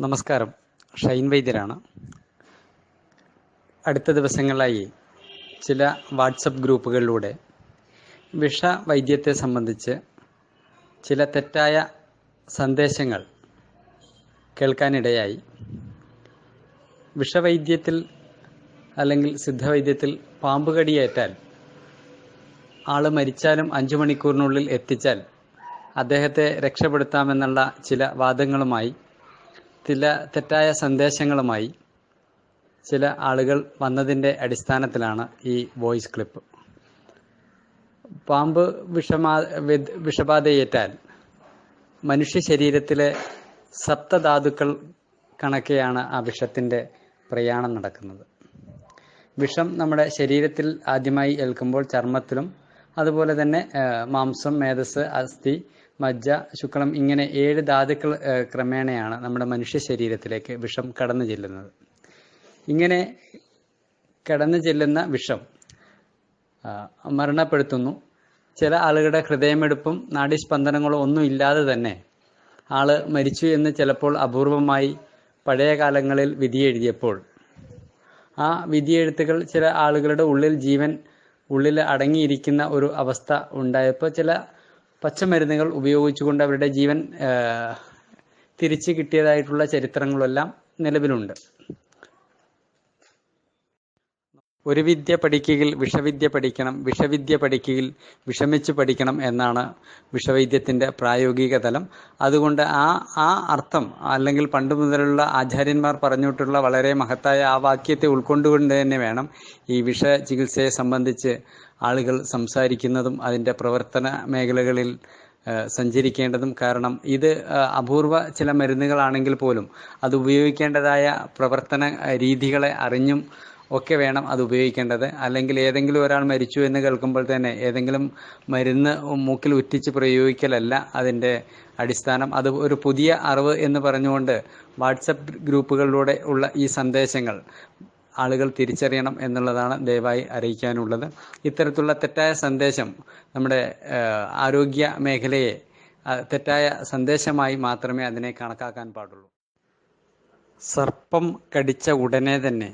നമസ്കാരം. ഷൈൻ വൈദ്യരാണ്. അടുത്ത ദിവസങ്ങളായി ചില വാട്സപ്പ് ഗ്രൂപ്പുകളിലൂടെ വിഷവൈദ്യത്തെ സംബന്ധിച്ച് ചില തെറ്റായ സന്ദേശങ്ങൾ കേൾക്കാനിടയായി. വിഷവൈദ്യത്തിൽ അല്ലെങ്കിൽ സിദ്ധവൈദ്യത്തിൽ പാമ്പ് കടിയേറ്റാൽ ആൾ മരിച്ചാലും അഞ്ചു മണിക്കൂറിനുള്ളിൽ എത്തിച്ചാൽ അദ്ദേഹത്തെ രക്ഷപ്പെടുത്താമെന്നുള്ള ചില വാദങ്ങളുമായി ചില തെറ്റായ സന്ദേശങ്ങളുമായി ചില ആളുകൾ വന്നതിന്റെ അടിസ്ഥാനത്തിലാണ് ഈ വോയിസ് ക്ലിപ്പ്. പാമ്പ് വിഷമാ വിഷബാധയേറ്റാൽ മനുഷ്യ ശരീരത്തിലെ സപ്തധാതുക്കൾ കണക്കെയാണ് ആ വിഷത്തിന്റെ പ്രയാണം നടക്കുന്നത്. വിഷം നമ്മുടെ ശരീരത്തിൽ ആദ്യമായി ഏൽക്കുമ്പോൾ ചർമ്മത്തിലും അതുപോലെ തന്നെ മാംസം മേധസ് അസ്ഥി മജ്ജ ശുക്ലം ഇങ്ങനെ ഏഴ് ധാതുക്കൾ ക്രമേണയാണ് നമ്മുടെ മനുഷ്യ ശരീരത്തിലേക്ക് വിഷം കടന്നു ചെല്ലുന്നത്. ഇങ്ങനെ കടന്നു ചെല്ലുന്ന വിഷം മരണപ്പെടുത്തുന്നു. ചില ആളുകളുടെ ഹൃദയമെടുപ്പും നാഡീസ്പന്ദനങ്ങളോ ഒന്നും ഇല്ലാതെ തന്നെ ആൾ മരിച്ചു എന്ന് ചിലപ്പോൾ അപൂർവമായി പഴയ കാലങ്ങളിൽ വിധിയെഴുതിയപ്പോൾ ആ വിധിയെഴുത്തുകൾ ചില ആളുകളുടെ ഉള്ളിൽ ജീവൻ ഉള്ളിൽ അടങ്ങിയിരിക്കുന്ന ഒരു അവസ്ഥ ഉണ്ടായപ്പോൾ ചില പച്ചമരുന്നുകൾ ഉപയോഗിച്ചുകൊണ്ട് അവരുടെ ജീവൻ തിരിച്ചു കിട്ടിയതായിട്ടുള്ള ചരിത്രങ്ങളെല്ലാം നിലവിലുണ്ട്. ഒരു വിദ്യ പഠിക്കുകയിൽ വിഷവിദ്യ പഠിക്കണം വിഷവിദ്യ പഠിക്കുകയിൽ വിഷമിച്ച് പഠിക്കണം എന്നാണ് വിഷവൈദ്യത്തിന്റെ പ്രായോഗിക തലം. അതുകൊണ്ട് ആ ആ അർത്ഥം അല്ലെങ്കിൽ പണ്ട് മുതലുള്ള ആചാര്യന്മാർ പറഞ്ഞിട്ടുള്ള വളരെ മഹത്തായ ആ വാക്യത്തെ ഉൾക്കൊണ്ടുകൊണ്ട് തന്നെ വേണം ഈ വിഷ ചികിത്സയെ സംബന്ധിച്ച് ആളുകൾ സംസാരിക്കുന്നതും അതിന്റെ പ്രവർത്തന മേഖലകളിൽ സഞ്ചരിക്കേണ്ടതും. കാരണം ഇത് അപൂർവ ചില മരുന്നുകളാണെങ്കിൽ പോലും അത് ഉപയോഗിക്കേണ്ടതായ പ്രവർത്തന രീതികളെ അറിഞ്ഞും ഒക്കെ വേണം അത് ഉപയോഗിക്കേണ്ടത്. അല്ലെങ്കിൽ ഏതെങ്കിലും ഒരാൾ മരിച്ചു എന്ന് കേൾക്കുമ്പോൾ തന്നെ ഏതെങ്കിലും മരുന്ന് മൂക്കിൽ ഉറ്റിച്ച് പ്രയോഗിക്കലല്ല അതിന്റെ അടിസ്ഥാനം. അത് ഒരു പുതിയ അറിവ് എന്ന് പറഞ്ഞുകൊണ്ട് വാട്സപ്പ് ഗ്രൂപ്പുകളിലൂടെ ഉള്ള ഈ സന്ദേശങ്ങൾ ആളുകൾ തിരിച്ചറിയണം എന്നുള്ളതാണ് ദയവായി അറിയിക്കാനുള്ളത്. ഇത്തരത്തിലുള്ള തെറ്റായ സന്ദേശം നമ്മുടെ ആരോഗ്യ മേഖലയെ തെറ്റായ സന്ദേശമായി മാത്രമേ അതിനെ കണക്കാക്കാൻ പാടുള്ളൂ. സർപ്പം കടിച്ച ഉടനെ തന്നെ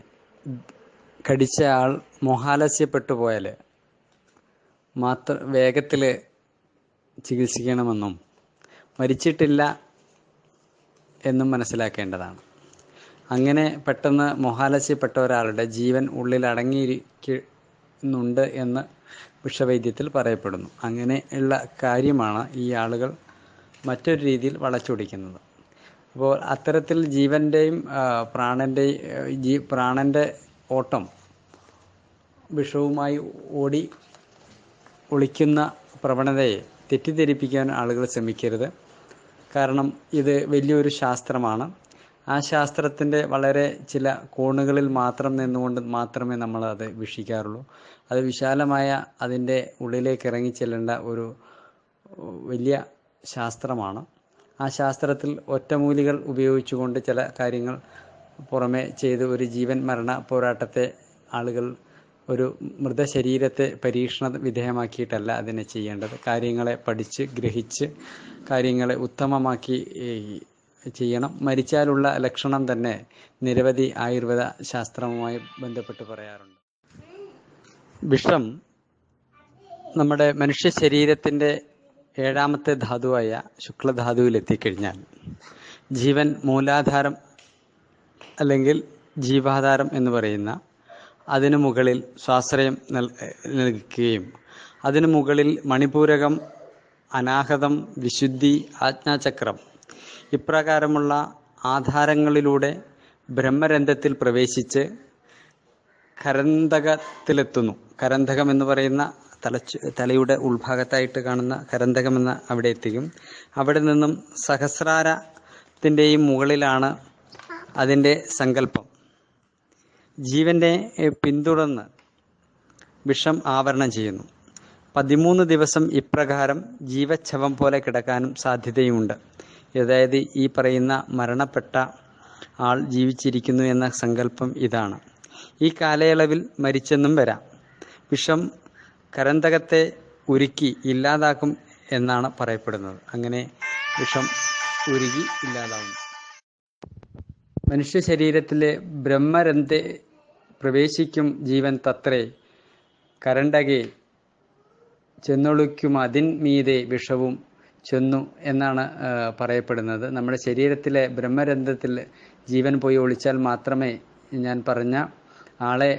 കടിച്ച ആൾ മോഹാലസ്യപ്പെട്ടു പോയാൽ മാത്ര വേഗത്തിൽ ചികിത്സിക്കണമെന്നും മരിച്ചിട്ടില്ല എന്നും മനസ്സിലാക്കേണ്ടതാണ്. അങ്ങനെ പെട്ടെന്ന് മോഹാലസ്യപ്പെട്ട ഒരാളുടെ ജീവൻ ഉള്ളിൽ അടങ്ങിയിരിക്കുന്നുണ്ട് എന്ന് വിഷവൈദ്യത്തിൽ പറയപ്പെടുന്നു. അങ്ങനെ ഉള്ള കാര്യമാണ് ഈ ആളുകൾ മറ്റൊരു രീതിയിൽ വളച്ചൊടിക്കുന്നത്. അപ്പോൾ അത്തരത്തിൽ ജീവന്റെയും പ്രാണന്റെയും ജീ പ്രാണന്റെ ഓട്ടം. വിഷവുമായി ഓടി ഒളിക്കുന്ന പ്രവണതയെ തെറ്റിദ്ധരിപ്പിക്കാൻ ആളുകൾ ശ്രമിക്കരുത്. കാരണം ഇത് വലിയൊരു ശാസ്ത്രമാണ്. ആ ശാസ്ത്രത്തിന്റെ വളരെ ചില കോണുകളിൽ മാത്രം നിന്നുകൊണ്ട് മാത്രമേ നമ്മൾ അത് വീക്ഷിക്കാറുള്ളൂ. അത് വിശാലമായ അതിന്റെ ഉള്ളിലേക്ക് ഇറങ്ങിച്ചെല്ലേണ്ട ഒരു വലിയ ശാസ്ത്രമാണ്. ആ ശാസ്ത്രത്തിൽ ഒറ്റമൂലികൾ ഉപയോഗിച്ചുകൊണ്ട് ചില കാര്യങ്ങൾ പുറമെ ചെയ്ത് ഒരു ജീവൻ മരണ പോരാട്ടത്തെ ആളുകൾ ഒരു മൃതശരീരത്തെ പരീക്ഷണ വിധേയമാക്കിയിട്ടല്ല അതിനെ ചെയ്യേണ്ടത്. കാര്യങ്ങളെ പഠിച്ച് ഗ്രഹിച്ച് കാര്യങ്ങളെ ഉത്തമമാക്കി ചെയ്യണം. മരിച്ചാലുള്ള ലക്ഷണം തന്നെ നിരവധി ആയുർവേദ ശാസ്ത്രവുമായി ബന്ധപ്പെട്ട് പറയാറുണ്ട്. വിഷം നമ്മുടെ മനുഷ്യ ശരീരത്തിന്റെ ഏഴാമത്തെ ധാതുവായ ശുക്ലധാതുവിൽ എത്തിക്കഴിഞ്ഞാൽ ജീവൻ മൂലാധാരം അല്ലെങ്കിൽ ജീവാധാരം എന്ന് പറയുന്ന അതിനു മുകളിൽ സ്വാശ്രയം നൽ നൽകുകയും അതിനു മുകളിൽ മണിപൂരകം അനാഹതം വിശുദ്ധി ആജ്ഞാചക്രം ഇപ്രകാരമുള്ള ആധാരങ്ങളിലൂടെ ബ്രഹ്മരന്ധത്തിൽ പ്രവേശിച്ച് കരന്തകത്തിലെത്തുന്നു. കരന്തകം എന്ന് പറയുന്ന തലച്ചു തലയുടെ ഉൾഭാഗത്തായിട്ട് കാണുന്ന കരന്തകം എന്ന അവിടെ എത്തിക്കും. അവിടെ നിന്നും സഹസ്രാരത്തിന്റെയും മുകളിലാണ് അതിന്റെ സങ്കല്പം. ജീവന്റെ പിന്തുടർന്ന് വിഷം ആവരണം ചെയ്യുന്നു. പതിമൂന്ന് ദിവസം ഇപ്രകാരം ജീവച്ഛവം പോലെ കിടക്കാനും സാധ്യതയുമുണ്ട്. അതായത് ഈ പറയുന്ന മരണപ്പെട്ട ആൾ ജീവിച്ചിരിക്കുന്നു എന്ന സങ്കല്പം ഇതാണ്. ഈ കാലയളവിൽ മരിച്ചെന്നും വരാം. വിഷം കരന്തകത്തെ ഉരുക്കി ഇല്ലാതാക്കും എന്നാണ് പറയപ്പെടുന്നത്. അങ്ങനെ വിഷം ഉരുകി ഇല്ലാതാവും മനുഷ്യ ശരീരത്തിലെ ബ്രഹ്മരന്ധ്രെ പ്രവേശിക്കും ജീവൻ തത്രേ. കരണ്ടകെ ചെന്നൊളിക്കും അതിൻ മീതെ വിഷവും ചെന്നു എന്നാണ് പറയപ്പെടുന്നത്. നമ്മുടെ ശരീരത്തിലെ ബ്രഹ്മരന്ധ്രത്തിൽ ജീവൻ പോയി ഒളിച്ചാൽ മാത്രമേ ഞാൻ പറഞ്ഞ ആളെ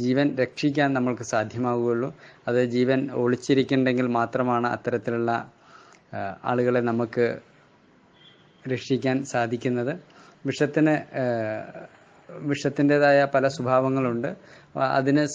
ജീവൻ രക്ഷിക്കാൻ നമ്മൾക്ക് സാധ്യമാവുകയുള്ളൂ. അത് ജീവൻ ഒളിച്ചിരിക്കുന്നുണ്ടെങ്കിൽ മാത്രമാണ് അത്തരത്തിലുള്ള ആളുകളെ നമുക്ക് രക്ഷിക്കാൻ സാധിക്കുന്നത്. വിഷത്തിന് വിഷത്തിന്റെതായ പല സ്വഭാവങ്ങളുണ്ട്. അതിന്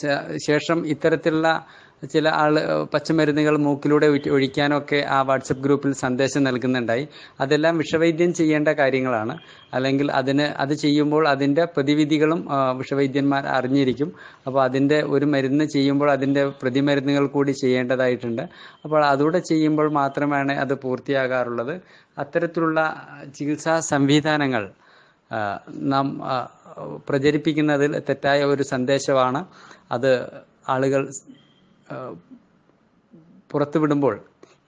ശേഷം ഇത്തരത്തിലുള്ള ചില ആൾ പച്ചമരുന്നുകൾ മൂക്കിലൂടെ ഒഴി- ഒഴിക്കാനൊക്കെ ആ വാട്സപ്പ് ഗ്രൂപ്പിൽ സന്ദേശം നൽകുന്നുണ്ടായി. അതെല്ലാം വിഷവൈദ്യം ചെയ്യേണ്ട കാര്യങ്ങളാണ്. അല്ലെങ്കിൽ അതിന് അത് ചെയ്യുമ്പോൾ അതിന്റെ പ്രതിവിധികളും വിഷവൈദ്യന്മാർ അറിഞ്ഞിരിക്കും. അപ്പോൾ അതിന്റെ ഒരു മരുന്ന് ചെയ്യുമ്പോൾ അതിന്റെ പ്രതിമരുന്നുകൾ കൂടി ചെയ്യേണ്ടതായിട്ടുണ്ട്. അപ്പോൾ അതുകൂടെ ചെയ്യുമ്പോൾ മാത്രമാണ് അത് പൂർത്തിയാകാറുള്ളത്. അത്തരത്തിലുള്ള ചികിത്സാ സംവിധാനങ്ങൾ നാം പ്രചരിപ്പിക്കുന്നതിൽ തെറ്റായ ഒരു സന്ദേശമാണ് അത് ആളുകൾ പുറത്തുവിടുമ്പോൾ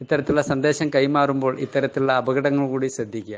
ഇത്തരത്തിലുള്ള സന്ദേശം കൈമാറുമ്പോൾ ഇത്തരത്തിലുള്ള അപകടങ്ങൾ കൂടി ശ്രദ്ധിക്കുക.